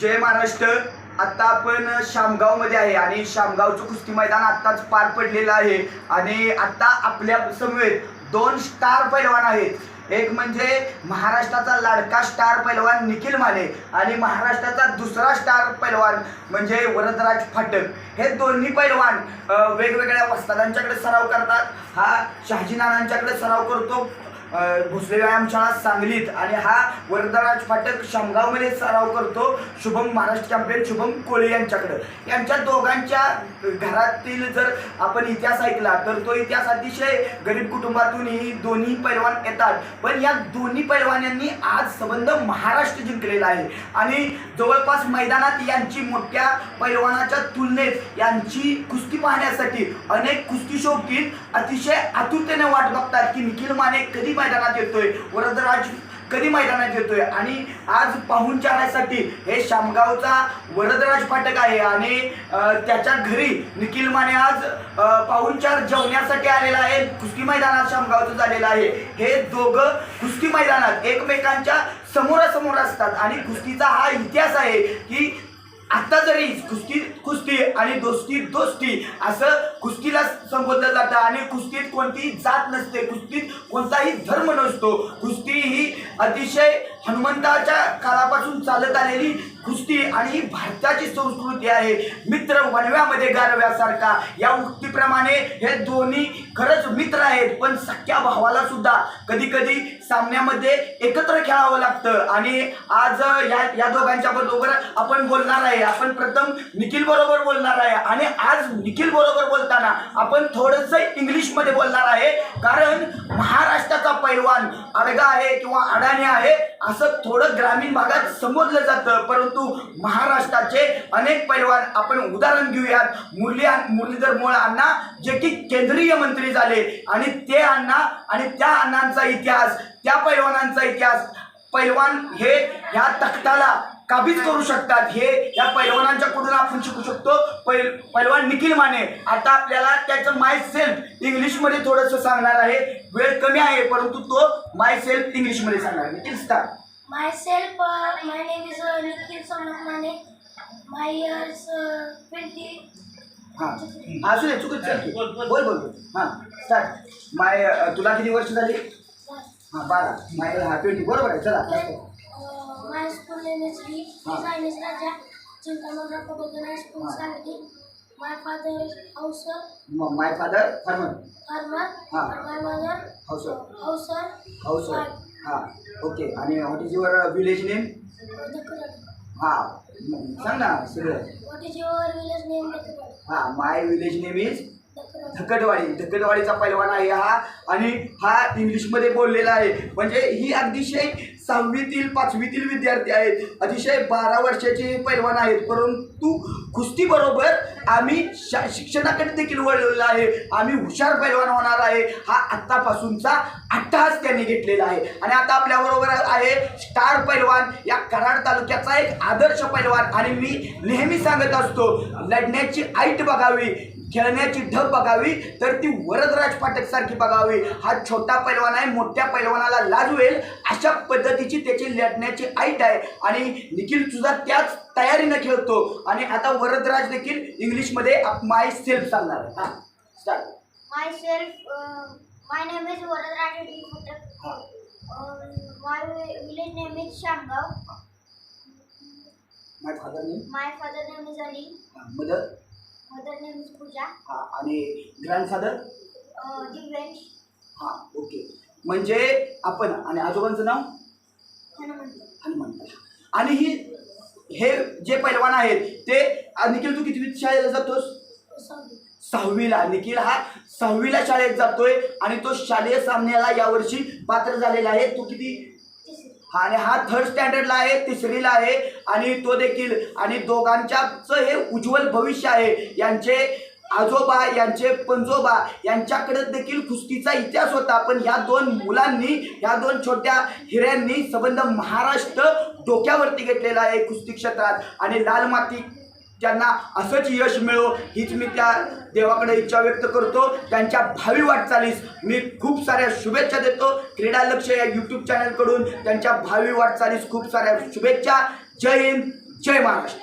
जय महाराष्ट्र. आता आपण शामगावमध्ये आहे आणि शामगावचं कुस्ती मैदान आत्ताच पार पडलेलं आहे. आणि आत्ता आपल्या समवेत दोन स्टार पैलवान आहेत. एक म्हणजे महाराष्ट्राचा लाडका स्टार पैलवान निखिल माने आणि महाराष्ट्राचा दुसरा स्टार पैलवान म्हणजे वरदराज फाटक. हे दोन्ही पैलवान वेगवेगळ्या वस्तादांच्याकडे सराव करतात. हा शहाजी नानांच्याकडे सराव करतो. भोसले व्यायामशाळा सांगलीत. आणि हा वरदराज फाटक शामगावमध्ये सराव करतो. शुभम महाराष्ट्र चॅम्पियन शुभम कोळी यांच्याकडं. यांच्या दोघांच्या घरातील जर आपण इतिहास ऐकला तर तो इतिहास अतिशय गरीब कुटुंबातून ही दोन्ही पैलवान येतात. पण या दोन्ही पैलवानांनी आज संबंध महाराष्ट्र जिंकलेला आहे. आणि जवळपास मैदानात यांची मोठ्या पैलवानाच्या तुलनेत यांची कुस्ती पाहण्यासाठी अनेक कुस्ती शौकीन अतिशय आतुरतेने वाट बघतात की निखिल माने कधी मैदानात येतोय. वरदराज कधी मैदानात येतोय? आणि आज पाहुणचारासाठी हे शामगावचा वरदराज फाटक आहे. आणि त्याच्या घरी निखिल माने आज पाहुणचार जेवण्यासाठी आलेला आहे. कुस्ती मैदानात शामगावचं झालेलं आहे. हे दोघं कुस्ती मैदानात एकमेकांच्या समोरासमोर असतात. आणि कुस्तीचा हा इतिहास आहे की आता जरी कुस्ती कुस्ती आणि दोस्ती दोस्ती असं कुस्तीला संबोधलं जातं. आणि कुस्तीत कोणतीही जात नसते. कुस्तीत कोणताही धर्म नसतो. कुस्ती ही अतिशय हनुमंताच्या काळापासून चालत आलेली कुस्ती आणि ही भारताची संस्कृती आहे. मित्र वनव्यामध्ये गारव्यासारखा. या उक्तीप्रमाणे हे दोन्ही खरंच मित्र आहेत पण सख्या भावाला सुद्धा कधी कधी सामन्यामध्ये एकत्र खेळावं लागतं. आणि आज या या दोघांच्या बरोबर आपण बोलणार आहे. आपण प्रथम निखिल बरोबर बोलणार आहे. आणि आज निखिल बरोबर बोलताना आपण थोडंसं इंग्लिशमध्ये बोलणार आहे. कारण पैलवान अडगा आहे किंवा अडाणी आहे असं थोडं ग्रामीण भागात संबोधलं जातं. परंतु महाराष्ट्राचे अनेक पैलवान आपण उदाहरण घेऊयात. मुरली मुरलीधर मोळ अण्णा जे की केंद्रीय मंत्री झाले. आणि ते अण्णा आणि त्या अण्णांचा इतिहास त्या पैलवानांचा इतिहास पैलवान हे ह्या तख्ताला काबीज करू शकतात. हे या पैलवानांच्या कडून आपण शिकू शकतो? पैल पैलवान निखिल माने. आता आपल्याला त्याचं माय सेल्फ इंग्लिशमध्ये थोडंसं सांगणार आहे. वेळ कमी आहे परंतु तो माय सेल्फ इंग्लिशमध्ये सांगणार. आहे Nikhil star uh, my name is uh, Nikhil Sonakmane. My years uh, 20. हां. असू दे चुकत चालते बोल बोल बोल. हां स्टार्ट माय तुला किती वर्ष झाली? हां बारा. माय हा ट्वेंटी बरोबर आहे चला. Uh, my school name is Lee. Ah. His name is Raja. Ah. My father is houser, my father farmer farmer. Ah. And my mother Houser. houser. House हां ओके आणि what is your village name Dakuran. हां सांग ना सगळं What is your village name, Dakuran? हां my village name is Dhakatwadi. धकटवाडीचा पैलवान आहे हा आणि हा इंग्लिशमध्ये बोललेला आहे. म्हणजे ही अतिशय सहावीतील पाचवीतील विद्यार्थी आहेत. अतिशय बारा वर्षाचे हे पैलवान आहेत. परंतु कुस्तीबरोबर आम्ही शा शिक्षणाकडे देखील वळलेलो आहे. आम्ही हुशार पैलवान होणार आहे. हा आत्तापासूनचा अट्टहास त्यांनी घेतलेला आहे. आणि आता आपल्याबरोबर आहे स्टार पैलवान. या कराड तालुक्याचा एक आदर्श पैलवान. आणि मी नेहमी सांगत असतो लढण्याची ऐट बघावी. खेळण्याची ढब बघावी तर ती वरदराज पाठक सारखी बघावी हा छोटा पैलवान आहे मोठ्या पैलवानाला लाजवेल अशा पद्धतीची त्याची लढण्याची ऐट आहे आणि निखिल सुद्धा त्याच तयारीनं खेळतो आणि आता वरदराज देखील इंग्लिशमध्ये माय सेल्फ सांगणार आहे हा start Myself, uh, my name is Varadraj D. Phatak. Uh, my village name is Shamgav. My father name name is Ali. Mother name is Pooja. हा आणि ग्रँडफादर Divyansh. हा ओके म्हणजे आपण आणि आजोबांचं नाव. हनुमंत. आणि ही हे जे पैलवान आहेत ते आ, निखिल तू कितवीत शाळेला जातोस. सहावीला. निखिल हा सहावीला शाळेत जातोय आणि तो शालेय सामन्याला यावर्षी पात्र झालेला आहे. तो किती? आणि हा थर्ड स्टँडर्डला आहे तिसरीला आहे आणि तो देखील आणि दोघांच्याच हे उज्ज्वल भविष्य आहे. यांचे आजोबा यांचे पंजोबा यांच्याकडे देखील कुस्तीचा इतिहास होता. पण ह्या दोन मुलांनी ह्या दोन छोट्या हिऱ्यांनी संबंध महाराष्ट्र डोक्यावरती घेतलेला आहे कुस्ती क्षेत्रात. आणि लाल माती त्यांना असंच यश मिळो हीच मी त्या देवाकडे इच्छा व्यक्त करतो. त्यांच्या भावी वाटचालीस मी खूप साऱ्या शुभेच्छा देतो. क्रीडा लक्ष या यूट्यूब चॅनलकडून त्यांच्या भावी वाटचालीस खूप साऱ्या शुभेच्छा. जय हिंद जय महाराष्ट्र.